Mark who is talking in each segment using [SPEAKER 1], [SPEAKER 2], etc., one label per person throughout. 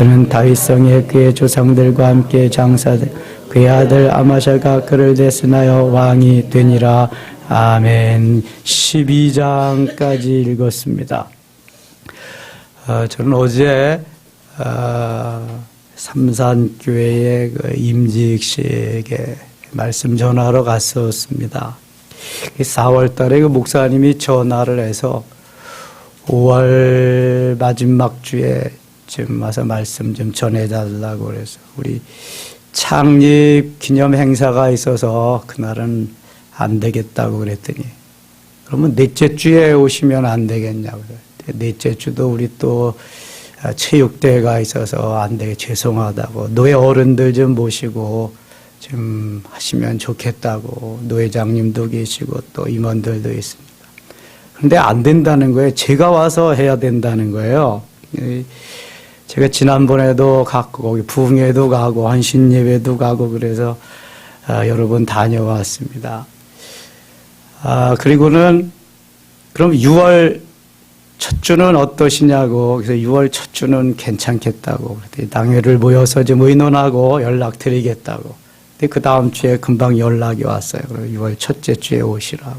[SPEAKER 1] 그는 다윗성에 그의 조상들과 함께 장사되 그의 아들 아마샤가 그를 대신하여 왕이 되니라. 아멘. 12장까지 읽었습니다. 어, 저는 어제 어, 삼산교회의 그 임직식에 말씀 전하러 갔었습니다. 4월 달에 그 목사님이 전화를 해서 5월 마지막 주에 좀 와서 말씀 좀 전해달라고 그래서 우리 창립 기념 행사가 있어서 그날은 안 되겠다고 그랬더니 그러면 넷째 주에 오시면 안 되겠냐고 그래요. 넷째 주도 우리 또 아, 체육대회가 있어서 안 되게 죄송하다고 노예 어른들 좀 모시고 좀 하시면 좋겠다고 노회장님도 계시고 또 임원들도 있습니다. 그런데 안 된다는 거예요. 제가 와서 해야 된다는 거예요. 이 제가 지난번에도 갔고 거기 부흥회도 가고 한신예배도 가고 그래서 아, 여러 번 다녀왔습니다. 아 그리고는 그럼 6월 첫 주는 어떠시냐고 그래서 6월 첫 주는 괜찮겠다고 그랬더니 당회를 모여서 좀 의논하고 연락드리겠다고. 근데 그 다음 주에 금방 연락이 왔어요. 그리고 6월 첫째 주에 오시라고.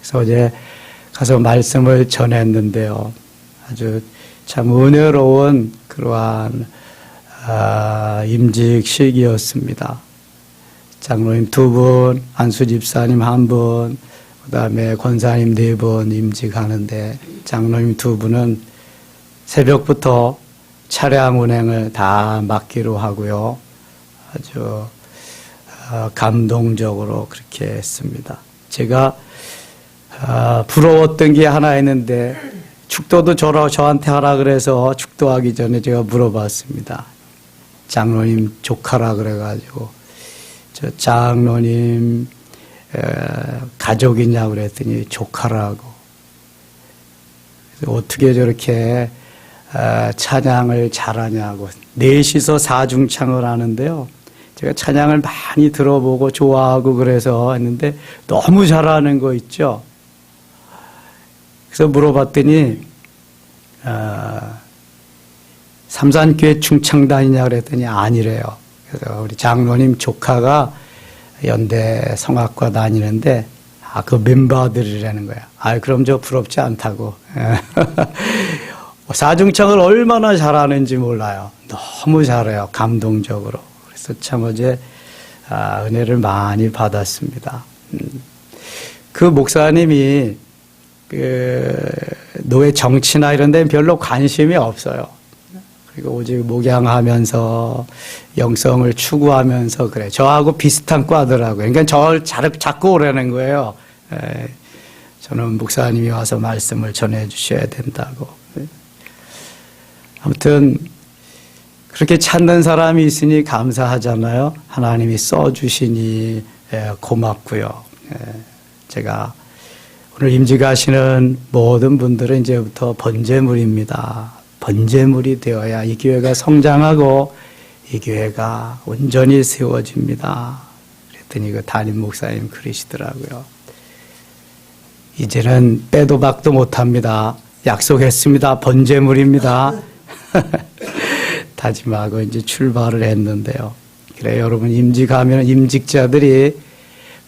[SPEAKER 1] 그래서 어제 가서 말씀을 전했는데요. 아주 참 은혜로운 그러한 아, 임직식이었습니다. 장로님 두 분, 안수 집사님 한 분, 그 다음에 권사님 네 분 임직하는데 장로님 두 분은 새벽부터 차량 운행을 다 맡기로 하고요. 아주 어, 감동적으로 그렇게 했습니다. 제가 아, 부러웠던 게 하나 있는데 축도도 저러, 저한테 하라 그래서 축도하기 전에 제가 물어봤습니다. 장로님 조카라 그래가지고 저 장로님 에, 가족이냐 그랬더니 조카라고 어떻게 저렇게 아, 찬양을 잘하냐고 넷이서 사중창을 하는데요. 제가 찬양을 많이 들어보고 좋아하고 그래서 했는데 너무 잘하는 거 있죠. 그래서 물어봤더니 아, 삼산교회 충창단이냐 그랬더니 아니래요. 그래서 우리 장로님 조카가 연대 성악과 다니는데 아 그 멤버들이라는 거야. 아 그럼 저 부럽지 않다고. 사중창을 얼마나 잘하는지 몰라요. 너무 잘해요. 감동적으로. 그래서 참 어제 아, 은혜를 많이 받았습니다. 음. 그 목사님이 그 노예 정치나 이런 데는 별로 관심이 없어요. 그리고 오직 목양하면서 영성을 추구하면서 그래. 저하고 비슷한 과더라고요. 그러니까 저를 자- 자꾸 오라는 거예요. 에, 저는 목사님이 와서 말씀을 전해 주셔야 된다고. 아무튼 그렇게 찾는 사람이 있으니 감사하잖아요. 하나님이 써 주시니 에, 고맙고요. 에, 제가 오늘 임직하시는 모든 분들은 이제부터 번제물입니다. 번제물이 되어야 이 교회가 성장하고 이 교회가 온전히 세워집니다. 그랬더니 그 담임 목사님 그러시더라고요. 이제는 빼도 박도 못합니다. 약속했습니다. 번제물입니다. 다짐하고 이제 출발을 했는데요. 그래 여러분 임직하면 임직자들이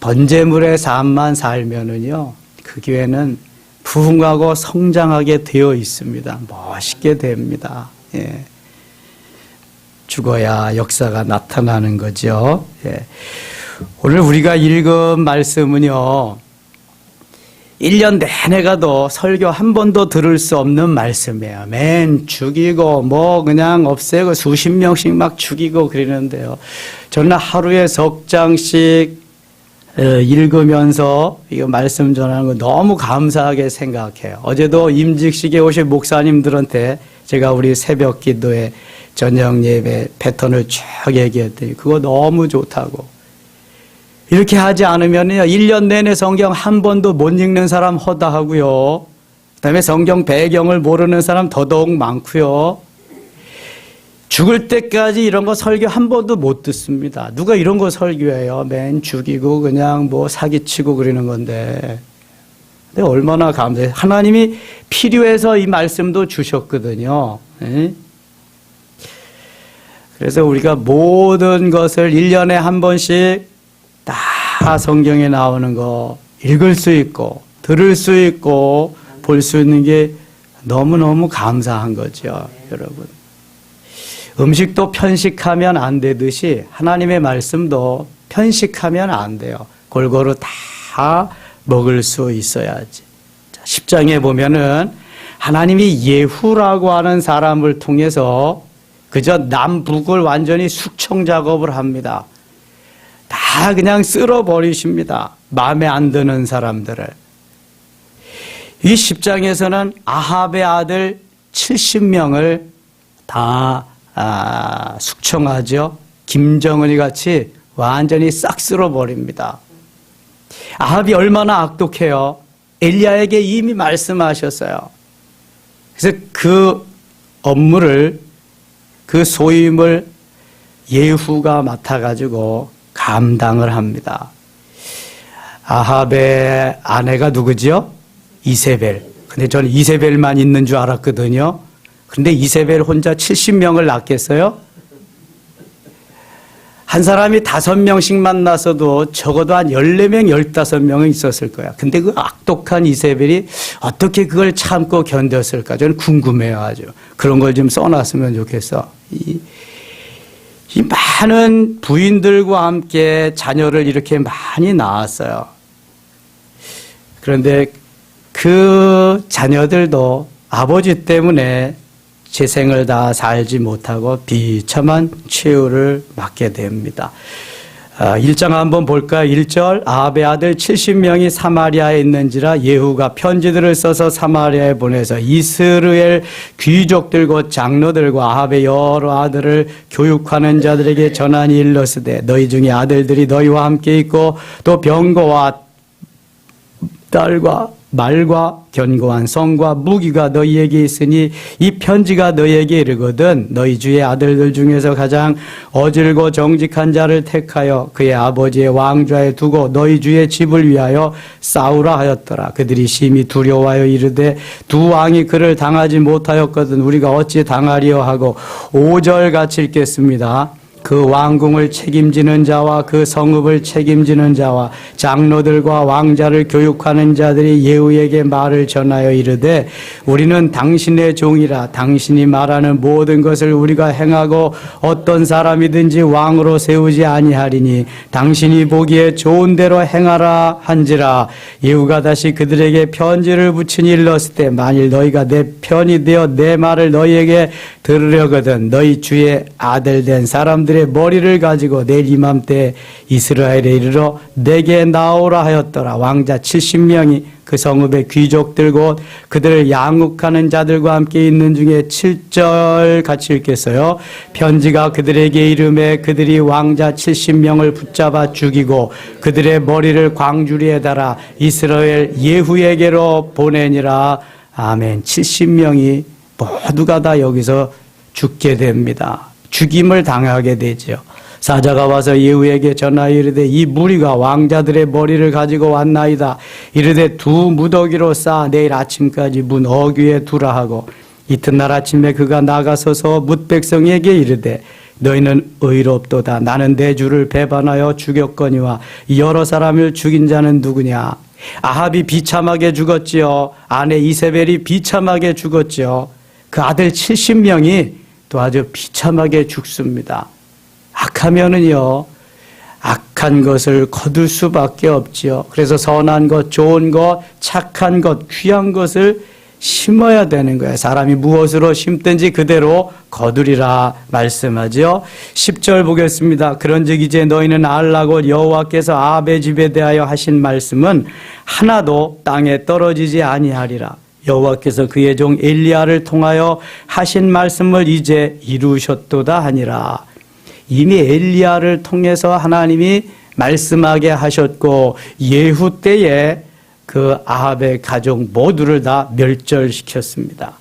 [SPEAKER 1] 번제물의 삶만 살면은요 그 교회는 부흥하고 성장하게 되어 있습니다. 멋있게 됩니다. 예. 죽어야 역사가 나타나는 거죠. 예. 오늘 우리가 읽은 말씀은요. 1년 내내 가도 설교 한 번도 들을 수 없는 말씀이에요. 맨 죽이고 뭐 그냥 없애고 수십 명씩 막 죽이고 그러는데요. 저는 하루에 석 장씩 어, 읽으면서 이거 말씀 전하는 거 너무 감사하게 생각해요. 어제도 임직식에 오신 목사님들한테 제가 우리 새벽 기도에 저녁 예배 패턴을 쭉 얘기했더니 그거 너무 좋다고. 이렇게 하지 않으면요, 1년 내내 성경 한 번도 못 읽는 사람 허다하고요. 그 다음에 성경 배경을 모르는 사람 더더욱 많고요. 죽을 때까지 이런 거 설교 한 번도 못 듣습니다. 누가 이런 거 설교해요? 맨 죽이고 그냥 뭐 사기치고 그러는 건데. 근데 얼마나 감사해요. 하나님이 필요해서 이 말씀도 주셨거든요. 예? 그래서 우리가 모든 것을 1년에 한 번씩 다 성경에 나오는 거 읽을 수 있고 들을 수 있고 볼 수 있는 게 너무너무 감사한 거죠, 여러분. 음식도 편식하면 안 되듯이 하나님의 말씀도 편식하면 안 돼요. 골고루 다 먹을 수 있어야지. 자, 10장에 보면은 하나님이 예후라고 하는 사람을 통해서 그저 남북을 완전히 숙청 작업을 합니다. 다 그냥 쓸어버리십니다. 마음에 안 드는 사람들을. 이 10장에서는 아합의 아들 70명을 다 아, 숙청하죠. 김정은이 같이 완전히 싹 쓸어버립니다. 아합이 얼마나 악독해요. 엘리야에게 이미 말씀하셨어요. 그래서 그 업무를 그 소임을 예후가 맡아가지고 감당을 합니다. 아합의 아내가 누구죠? 이세벨. 근데 저는 이세벨만 있는 줄 알았거든요. 근데 이세벨 혼자 70명을 낳겠어요? 한 사람이 다섯 명씩 만나서도 적어도 한 14명, 15명은 있었을 거야. 근데 그 악독한 이세벨이 어떻게 그걸 참고 견뎠을까? 저는 궁금해요, 아주. 그런 걸 좀 써놨으면 좋겠어. 이, 이 많은 부인들과 함께 자녀를 이렇게 많이 낳았어요. 그런데 그 자녀들도 아버지 때문에 재생을 다 살지 못하고 비참한 최후를 맞게 됩니다. 1장 한번 볼까요? 1절 아합의 아들 70명이 사마리아에 있는지라 예후가 편지들을 써서 사마리아에 보내서 이스라엘 귀족들 곧 장로들과 아합의 여러 아들을 교육하는 자들에게 전하니 일러스되 너희 중에 아들들이 너희와 함께 있고 또 병거와 딸과 말과 견고한 성과 무기가 너희에게 있으니 이 편지가 너희에게 이르거든 너희 주의 아들들 중에서 가장 어질고 정직한 자를 택하여 그의 아버지의 왕좌에 두고 너희 주의 집을 위하여 싸우라 하였더라. 그들이 심히 두려워하여 이르되 두 왕이 그를 당하지 못하였거든 우리가 어찌 당하리요 하고 오절 같이 읽겠습니다 그 왕궁을 책임지는 자와 그 성읍을 책임지는 자와 장로들과 왕자를 교육하는 자들이 예후에게 말을 전하여 이르되 우리는 당신의 종이라. 당신이 말하는 모든 것을 우리가 행하고 어떤 사람이든지 왕으로 세우지 아니하리니 당신이 보기에 좋은 대로 행하라 한지라. 예후가 다시 그들에게 편지를 붙이니 일렀을 때 만일 너희가 내 편이 되어 내 말을 너희에게 들으려거든 너희 주의 아들 된 사람들 의 머리를 가지고 내일 이맘때 이스라엘에 이르러 내게 나오라 하였더라 왕자 70명이 그 성읍의 귀족들 곧 그들을 양육하는 자들과 함께 있는 중에 7절 같이 읽겠어요. 편지가 그들에게 이름에 그들이 왕자 70명을 붙잡아 죽이고 그들의 머리를 광주리에 달아 이스라엘 예후에게로 보내니라. 아멘. 70명이 모두가 다 여기서 죽게 됩니다. 죽임을 당하게 되죠. 사자가 와서 예후에게 전하여 이르되 이 무리가 왕자들의 머리를 가지고 왔나이다. 이르되 두 무더기로 쌓아 내일 아침까지 문 어귀에 두라 하고 이튿날 아침에 그가 나가서서 뭇 백성에게 이르되 너희는 의롭도다. 나는 내 주를 배반하여 죽였거니와 여러 사람을 죽인 자는 누구냐? 아합이 비참하게 죽었지요. 아내 이세벨이 비참하게 죽었지요. 그 아들 70명이 또 아주 비참하게 죽습니다. 악하면은요, 악한 것을 거둘 수밖에 없지요. 그래서 선한 것, 좋은 것, 착한 것, 귀한 것을 심어야 되는 거예요. 사람이 무엇으로 심든지 그대로 거두리라 말씀하죠. 10절 보겠습니다. 그런즉 이제 너희는 알라고 여호와께서 아베 집에 대하여 하신 말씀은 하나도 땅에 떨어지지 아니하리라. 여호와께서 그의 종 엘리야를 통하여 하신 말씀을 이제 이루셨도다 하니라. 이미 엘리야를 통해서 하나님이 말씀하게 하셨고 예후 때에 그 아합의 가족 모두를 다 멸절시켰습니다.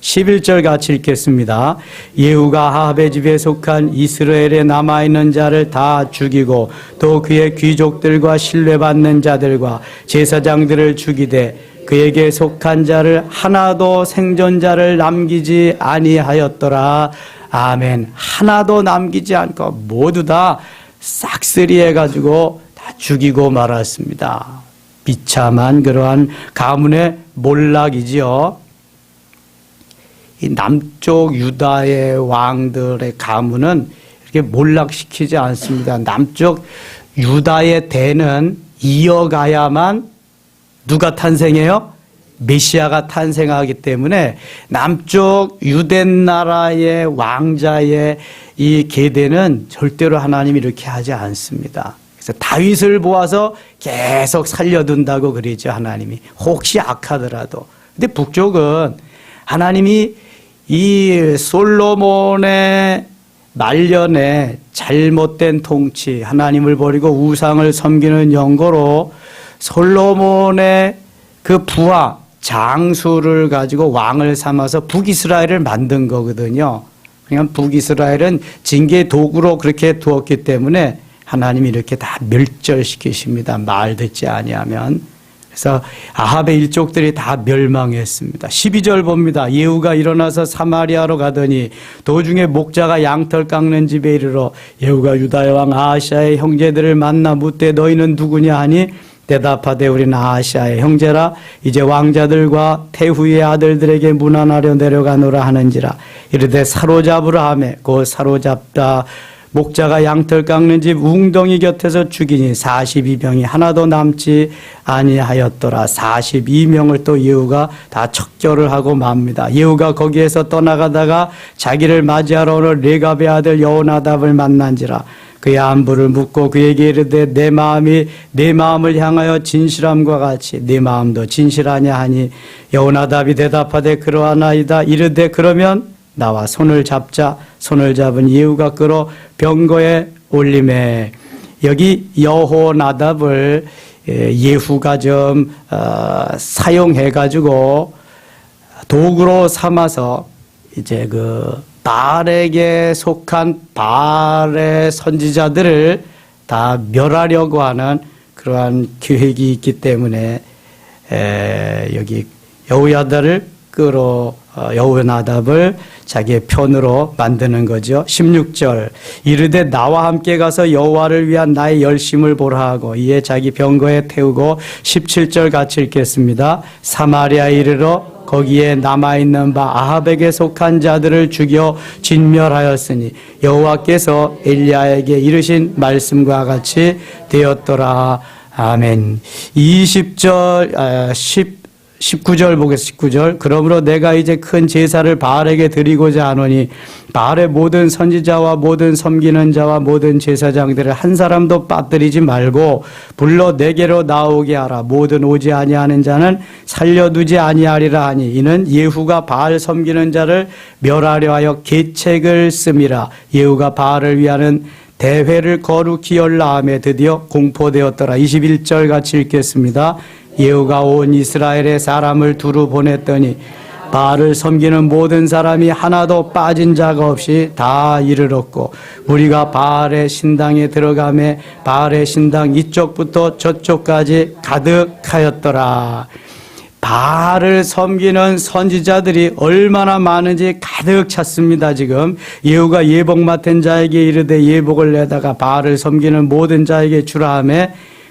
[SPEAKER 1] 11절 같이 읽겠습니다. 예후가 아합의 집에 속한 이스라엘에 남아 있는 자를 다 죽이고 또 그의 귀족들과 신뢰받는 자들과 제사장들을 죽이되 그에게 속한 자를 하나도 생존자를 남기지 아니하였더라. 아멘. 하나도 남기지 않고 모두 다 싹쓸이 해 가지고 다 죽이고 말았습니다. 비참한 그러한 가문의 몰락이지요. 이 남쪽 유다의 왕들의 가문은 이렇게 몰락시키지 않습니다. 남쪽 유다의 대는 이어가야만 누가 탄생해요? 메시아가 탄생하기 때문에 남쪽 유대 나라의 왕자의 이 계대는 절대로 하나님이 이렇게 하지 않습니다. 그래서 다윗을 보아서 계속 살려둔다고 그러죠 하나님이 혹시 악하더라도. 근데 북쪽은 하나님이 이 솔로몬의 말년에 잘못된 통치, 하나님을 버리고 우상을 섬기는 연고로 솔로몬의 그 부하 장수를 가지고 왕을 삼아서 북이스라엘을 만든 거거든요. 그냥 북이스라엘은 징계 도구로 그렇게 두었기 때문에 하나님이 이렇게 다 멸절시키십니다. 말 듣지 아니하면. 그래서 아합의 일족들이 다 멸망했습니다. 12절 봅니다. 예후가 일어나서 사마리아로 가더니 도중에 목자가 양털 깎는 집에 이르러 예후가 유다의 왕 아하시아의 형제들을 만나 묻되 너희는 누구냐 하니 대답하되 우리는 아하시아의 형제라 이제 왕자들과 태후의 아들들에게 문안하려 내려가노라 하는지라 이르되 사로잡으라 하매 그 사로잡다 목자가 양털 깎는 집 웅덩이 곁에서 죽이니 42명이 하나도 남지 아니하였더라. 42명을 또 예후가 다 척결을 하고 맙니다. 예후가 거기에서 떠나가다가 자기를 맞이하러 오는 레갑의 아들 여호나답을 만난지라. 그의 안부를 묻고 그에게 이르되 내 마음이 내 마음을 향하여 진실함과 같이 내 마음도 진실하냐 하니 여호나답이 대답하되 그러하나이다. 이르되 그러면 나와 손을 잡자. 손을 잡은 예후가 끌어 병거에 올림에. 여기 여호나답을 예, 예후가 좀 어, 사용해 가지고 도구로 삼아서 이제 그 바알에게 속한 바알의 선지자들을 다 멸하려고 하는 그러한 계획이 있기 때문에 에, 여기 여호야다를 끌어 어, 여호나답을 자기의 편으로 만드는 거죠. 16절 이르되 나와 함께 가서 여호와를 위한 나의 열심을 보라 하고 이에 자기 병거에 태우고 17절 같이 읽겠습니다. 사마리아 이르러 거기에 남아 있는 바 아합에게 속한 자들을 죽여 진멸하였으니 여호와께서 엘리야에게 이르신 말씀과 같이 되었더라. 아멘. 20절 아, 10 19절 보겠습니다. 19절. 그러므로 내가 이제 큰 제사를 바알에게 드리고자 하노니 바알의 모든 선지자와 모든 섬기는 자와 모든 제사장들을 한 사람도 빠뜨리지 말고 불러 내게로 나오게 하라. 모든 오지 아니하는 자는 살려두지 아니하리라 하니 이는 예후가 바알 섬기는 자를 멸하려 하여 계책을 씀이라. 예후가 바알을 위하는 대회를 거룩히 열라함에 드디어 공포되었더라. 21절 같이 읽겠습니다. 예후가 온 이스라엘의 사람을 두루 보냈더니 바알을 섬기는 모든 사람이 하나도 빠진 자가 없이 다 이르렀고 우리가 바알의 신당에 들어가매 바알의 신당 이쪽부터 저쪽까지 가득하였더라. 바알을 섬기는 선지자들이 얼마나 많은지 가득 찼습니다. 지금 예후가 예복 맡은 자에게 이르되 예복을 내다가 바알을 섬기는 모든 자에게 주라 하매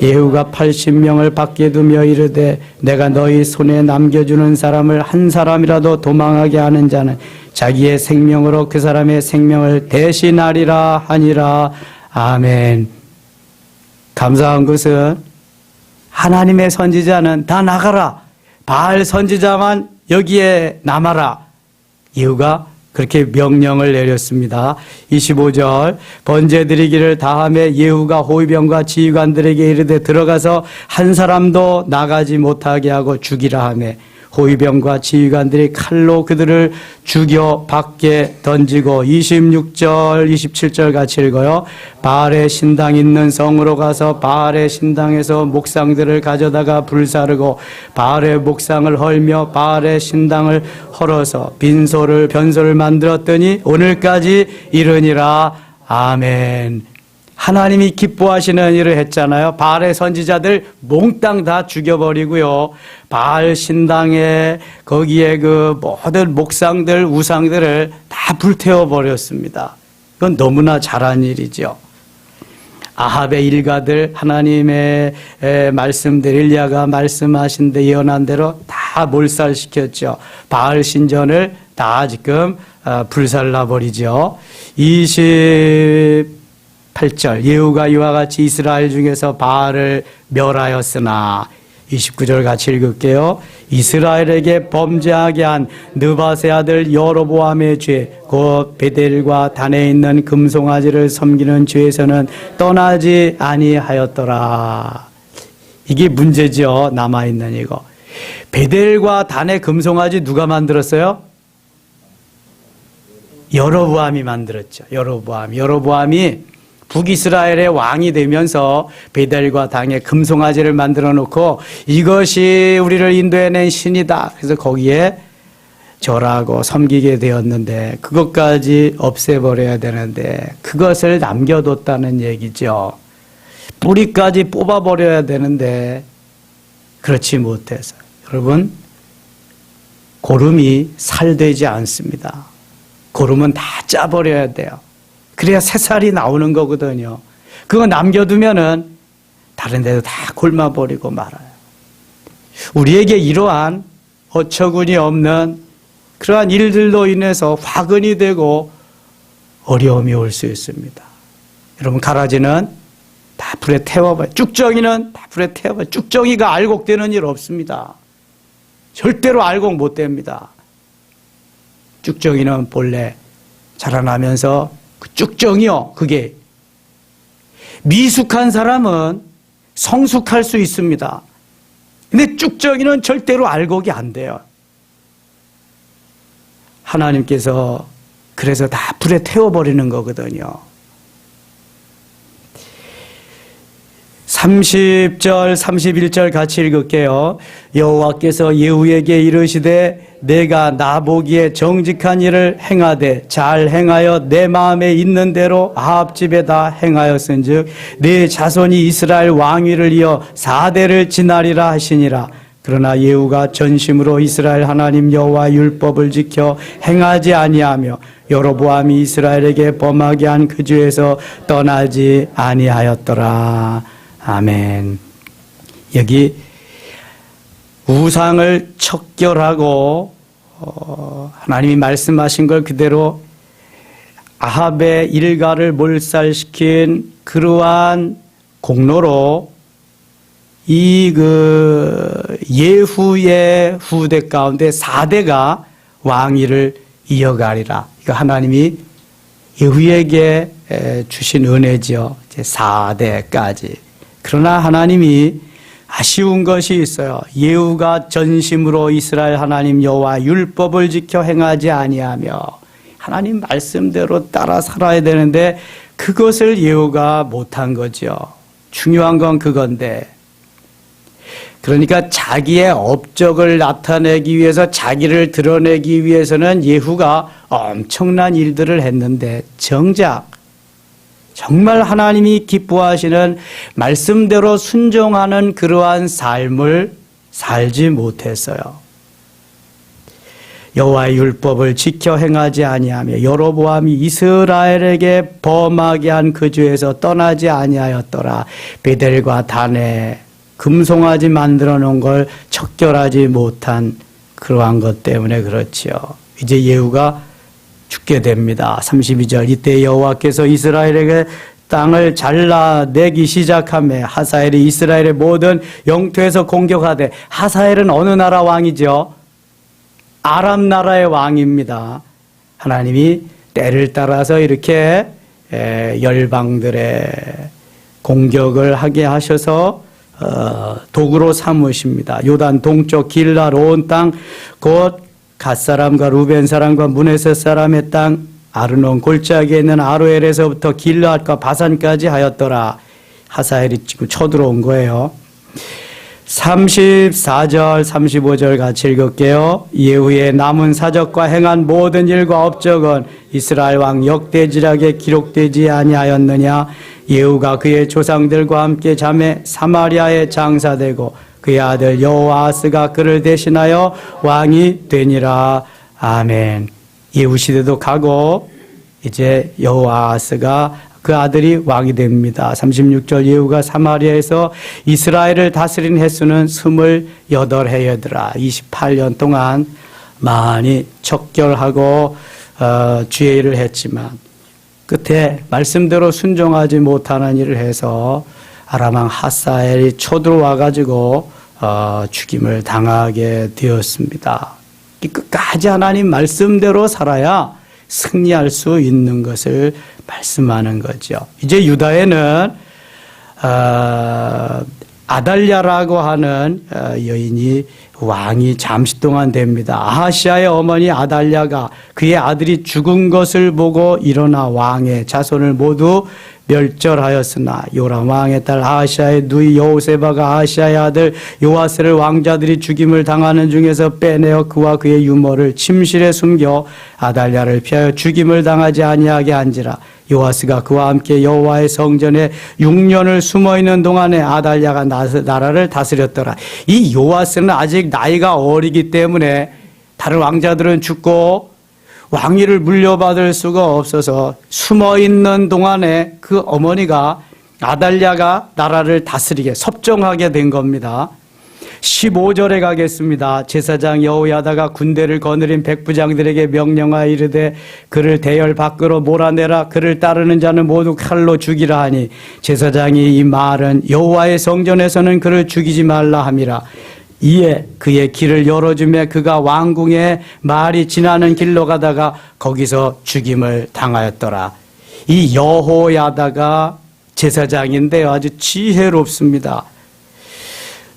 [SPEAKER 1] 예후가 80명을 밖에 두며 이르되 내가 너희 손에 남겨주는 사람을 한 사람이라도 도망하게 하는 자는 자기의 생명으로 그 사람의 생명을 대신하리라 하니라. 아멘. 감사한 것은 하나님의 선지자는 다 나가라. 바알 선지자만 여기에 남아라. 예후가 그렇게 명령을 내렸습니다. 25절 번제 드리기를 다함에 예후가 호위병과 지휘관들에게 이르되 들어가서 한 사람도 나가지 못하게 하고 죽이라 하매 호위병과 지휘관들이 칼로 그들을 죽여 밖에 던지고 26절 27절 같이 읽어요. 바알의 신당 있는 성으로 가서 바알의 신당에서 목상들을 가져다가 불사르고 바알의 목상을 헐며 바알의 신당을 헐어서 빈소를 변소를 만들었더니 오늘까지 이르니라 아멘. 하나님이 기뻐하시는 일을 했잖아요. 바알의 선지자들 몽땅 다 죽여버리고요. 바알 신당에 거기에 그 모든 목상들, 우상들을 다 불태워 버렸습니다. 이건 너무나 잘한 일이죠. 아합의 일가들 하나님의 에, 말씀들 일리야가 말씀하신 데 예언한 대로 다 몰살시켰죠. 바알 신전을 다 지금 아, 불살라 버리죠. 28절 예후가 이와 같이 이스라엘 중에서 바알을 멸하였으나 29절 같이 읽을게요. 이스라엘에게 범죄하게 한 느바세 아들 여로보암의 죄, 곧 베델과 단에 있는 금송아지를 섬기는 죄에서는 떠나지 아니하였더라. 이게 문제죠. 남아 있는 이거. 베델과 단의 금송아지 누가 만들었어요? 여로보암이 만들었죠. 여로보암. 여로보암이 북이스라엘의 왕이 되면서 베델과 당의 금송아지를 만들어 놓고 이것이 우리를 인도해낸 신이다. 그래서 거기에 절하고 섬기게 되었는데 그것까지 없애버려야 되는데 그것을 남겨뒀다는 얘기죠. 뿌리까지 뽑아버려야 되는데 그렇지 못해서 여러분 고름이 살되지 않습니다. 고름은 다 짜버려야 돼요. 그래야 새살이 나오는 거거든요. 그거 남겨두면은 다른 데도 다 골마버리고 말아요. 우리에게 이러한 어처구니 없는 그러한 일들로 인해서 화근이 되고 어려움이 올 수 있습니다. 여러분 가라지는 다 불에 태워봐요. 쭉정이는 다 불에 태워봐요. 쭉정이가 알곡되는 일 없습니다. 절대로 알곡 못 됩니다. 쭉정이는 본래 자라나면서 그 쭉정이요. 그게 미숙한 사람은 성숙할 수 있습니다. 근데 쭉정이는 절대로 알곡이 안 돼요. 하나님께서 그래서 다 불에 태워버리는 거거든요. 30절, 31절 같이 읽을게요. 여호와께서 예후에게 이르시되 내가 나보기에 정직한 일을 행하되 잘 행하여 내 마음에 있는 대로 아합 집에 다 행하였은즉 내 자손이 이스라엘 왕위를 이어 사대를 지나리라 하시니라. 그러나 예후가 전심으로 이스라엘 하나님 여호와 율법을 지켜 행하지 아니하며 여로보암이 이스라엘에게 범하게 한 그 죄에서 떠나지 아니하였더라. 아멘. 여기 우상을 척결하고 어, 하나님이 말씀하신 걸 그대로 아합의 일가를 몰살시킨 그러한 공로로 이 그 예후의 후대 가운데 4대가 왕위를 이어가리라. 이거 하나님이 예후에게 주신 은혜지요. 이제 4대까지. 그러나 하나님이 아쉬운 것이 있어요. 예후가 전심으로 이스라엘 하나님 여호와 율법을 지켜 행하지 아니하며 하나님 말씀대로 따라 살아야 되는데 그것을 예후가 못한 거죠. 중요한 건 그건데 그러니까 자기의 업적을 나타내기 위해서 자기를 드러내기 위해서는 예후가 엄청난 일들을 했는데 정작 정말 하나님이 기뻐하시는 말씀대로 순종하는 그러한 삶을 살지 못했어요. 여호와의 율법을 지켜 행하지 아니하며 여로보암이 이스라엘에게 범하게 한그 죄에서 떠나지 아니하였더라. 베델과 단에 금송아지 만들어 놓은 걸 척결하지 못한 그러한 것 때문에 그렇지요. 이제 예후가 죽게 됩니다. 32절 이때 여호와께서 이스라엘에게 땅을 잘라내기 시작함에 하사엘이 이스라엘의 모든 영토에서 공격하되 하사엘은 어느 나라 왕이죠? 아람 나라의 왕입니다. 하나님이 때를 따라서 이렇게 열방들의 공격을 하게 하셔서 어, 도구로 삼으십니다. 요단 동쪽 길라 온땅곧 갓 사람과 루벤 사람과 문에서 사람의 땅 아르논 골짜기에 있는 아로엘에서부터 길라앗과 바산까지 하였더라. 하사엘이 지금 쳐들어온 거예요. 34절, 35절 같이 읽을게요. 예후에 남은 사적과 행한 모든 일과 업적은 이스라엘 왕 역대지락에 기록되지 아니하였느냐? 예후가 그의 조상들과 함께 잠에 사마리아에 장사되고 그의 아들 여호아스가 그를 대신하여 왕이 되니라. 아멘. 예후 시대도 가고 이제 여호아스가 그 아들이 왕이 됩니다. 36절 예후가 사마리아에서 이스라엘을 다스린 횟수는 28해여더라. 28년 동안 많이 척결하고 어, 주의 일을 했지만 끝에 말씀대로 순종하지 못하는 일을 해서 아람왕 하사엘이 쳐들어와 가지고 어, 죽임을 당하게 되었습니다. 이 끝까지 하나님 말씀대로 살아야 승리할 수 있는 것을 말씀하는 거죠. 이제 유다에는 어, 아달랴라고 하는 어, 여인이 왕이 잠시 동안 됩니다. 아하시아의 어머니 아달랴가 그의 아들이 죽은 것을 보고 일어나 왕의 자손을 모두 멸절하였으나 요람 왕의 딸 아하시아의 누이 여호세바가 아하시아의 아들 요아스를 왕자들이 죽임을 당하는 중에서 빼내어 그와 그의 유모를 침실에 숨겨 아달랴를 피하여 죽임을 당하지 아니하게 한지라 요아스가 그와 함께 여호와의 성전에 6년을 숨어 있는 동안에 아달랴가 나라를 다스렸더라. 이 요아스는 아직 나이가 어리기 때문에 다른 왕자들은 죽고 왕위를 물려받을 수가 없어서 숨어 있는 동안에 그 어머니가 아달랴가 나라를 다스리게 섭정하게 된 겁니다. 15절에 가겠습니다. 제사장 여호야다가 군대를 거느린 백부장들에게 명령하여 이르되 그를 대열 밖으로 몰아내라 그를 따르는 자는 모두 칼로 죽이라 하니 제사장이 이 말은 여호와의 성전에서는 그를 죽이지 말라 함이라 이에 그의 길을 열어주며 그가 왕궁에 말이 지나는 길로 가다가 거기서 죽임을 당하였더라. 이 여호야다가 제사장인데 아주 지혜롭습니다.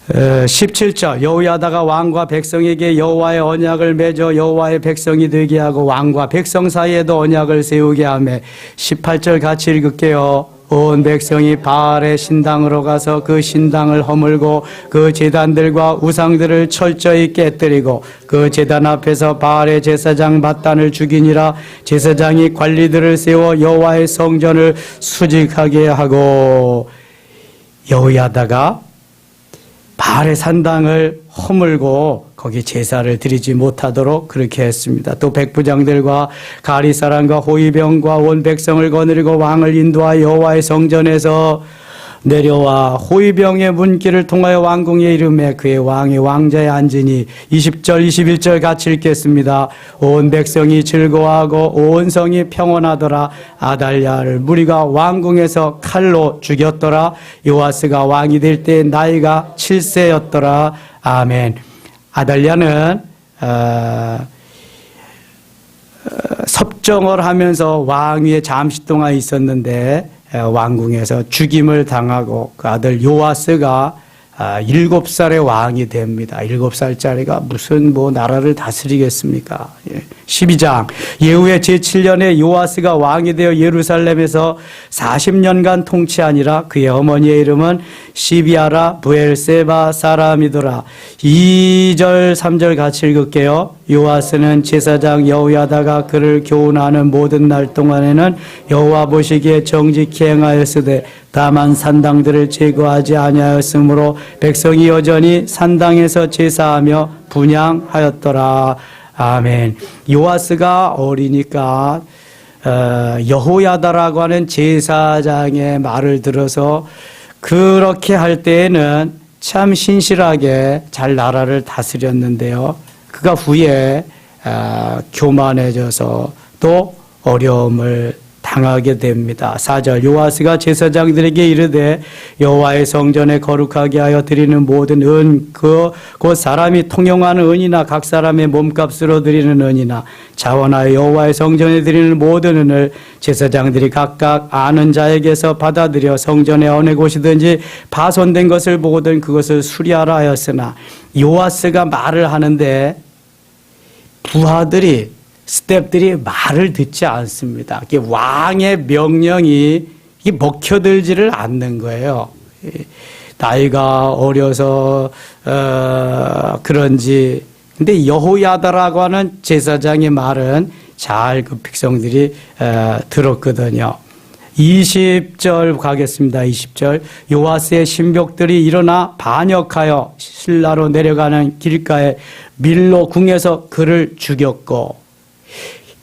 [SPEAKER 1] 17절 여호야다가 왕과 백성에게 여호와의 언약을 맺어 여호와의 백성이 되게 하고 왕과 백성 사이에도 언약을 세우게 하며 18절 같이 읽을게요. 온 백성이 바알의 신당으로 가서 그 신당을 허물고 그 제단들과 우상들을 철저히 깨뜨리고 그 제단 앞에서 바알의 제사장 마단을 죽이니라. 제사장이 관리들을 세워 여호와의 성전을 수직하게 하고 여호야다가 바알의 산당을 허물고 거기 제사를 드리지 못하도록 그렇게 했습니다. 또 백부장들과 가리 사람과 호위병과 온 백성을 거느리고 왕을 인도하여 여호와의 성전에서 내려와 호위병의 문길을 통하여 왕궁에 이름에 그의 왕의 왕자에 앉으니 20절 21절 같이 읽겠습니다. 온 백성이 즐거워하고 온 성이 평온하더라. 아달랴를 무리가 왕궁에서 칼로 죽였더라. 요아스가 왕이 될 때 나이가 7세였더라. 아멘. 아달랴는 어, 어, 섭정을 하면서 왕위에 잠시 동안 있었는데 왕궁에서 죽임을 당하고 그 아들 요아스가 아, 일곱 살의 왕이 됩니다. 일곱 살짜리가 무슨 뭐 나라를 다스리겠습니까? 12장 예후의 제7년에 요아스가 왕이 되어 예루살렘에서 40년간 통치하니라 그의 어머니의 이름은 시비아라 부엘세바 사람이더라. 2절 3절 같이 읽을게요. 요아스는 제사장 여호야다가 그를 교훈하는 모든 날 동안에는 여호와 보시기에 정직히 행하였으되 다만 산당들을 제거하지 아니하였으므로 백성이 여전히 산당에서 제사하며 분양하였더라. 아멘. 요아스가 어리니까 어, 여호야다라고 하는 제사장의 말을 들어서 그렇게 할 때에는 참 신실하게 잘 나라를 다스렸는데요. 그가 후에 어, 교만해져서 또 어려움을 당하게 됩니다. 4절 요아스가 제사장들에게 이르되 여호와의 성전에 거룩하게 하여 드리는 모든 은그곧 사람이 통용하는 은이나 각 사람의 몸값으로 드리는 은이나 자원하여 여호와의 성전에 드리는 모든 은을 제사장들이 각각 아는 자에게서 받아들여 성전의 어느 곳이든지 파손된 것을 보거든 그것을 수리하라 하였으나 요아스가 말을 하는데 부하들이 스탭들이 말을 듣지 않습니다. 왕의 명령이 먹혀들지를 않는 거예요. 이 나이가 어려서 어, 그런지 근데 여호야다라고 하는 제사장의 말은 잘 그 백성들이 어, 들었거든요. 20절 가겠습니다. 20절 요아스의 신복들이 일어나 반역하여 신라로 내려가는 길가에 밀로 궁에서 그를 죽였고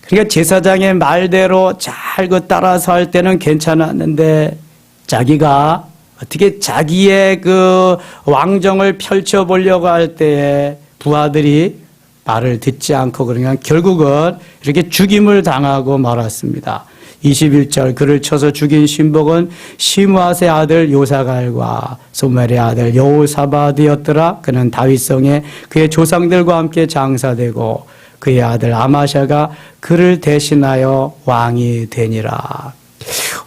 [SPEAKER 1] 그러니까 제사장의 말대로 잘 그 따라서 할 때는 괜찮았는데 자기가 어떻게 자기의 그 왕정을 펼쳐 보려고 할 때에 부하들이 말을 듣지 않고 그러니까 결국은 이렇게 죽임을 당하고 말았습니다. 21절 그를 쳐서 죽인 신복은 시므아의 아들 요사갈과 소멜의 아들 여호사바드였더라. 그는 다윗성에 그의 조상들과 함께 장사되고 그의 아들 아마샤가 그를 대신하여 왕이 되니라.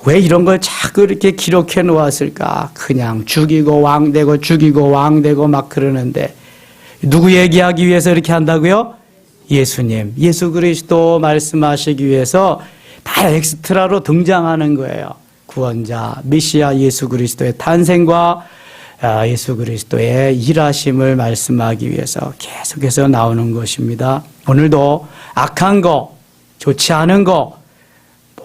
[SPEAKER 1] 왜 이런 걸 자꾸 이렇게 기록해 놓았을까? 그냥 죽이고 왕되고 죽이고 왕되고 막 그러는데 누구 얘기하기 위해서 이렇게 한다고요? 예수님, 예수 그리스도 말씀하시기 위해서 다 엑스트라로 등장하는 거예요. 구원자, 메시아 예수 그리스도의 탄생과 아, 예수 그리스도의 일하심을 말씀하기 위해서 계속해서 나오는 것입니다. 오늘도 악한 거, 좋지 않은 거,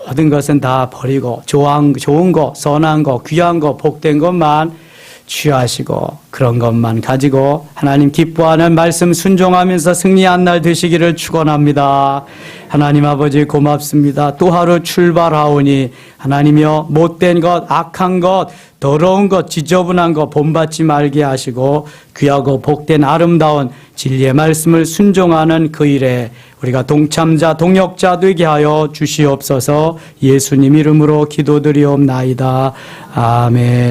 [SPEAKER 1] 모든 것은 다 버리고 좋은, 좋은 거, 선한 거, 귀한 거, 복된 것만 취하시고 그런 것만 가지고 하나님 기뻐하는 말씀 순종하면서 승리한 날 되시기를 축원합니다. 하나님 아버지 고맙습니다. 또 하루 출발하오니 하나님이여 못된 것, 악한 것, 더러운 것, 지저분한 것 본받지 말게 하시고 귀하고 복된 아름다운 진리의 말씀을 순종하는 그 일에 우리가 동참자, 동역자 되게 하여 주시옵소서 예수님 이름으로 기도드리옵나이다. 아멘.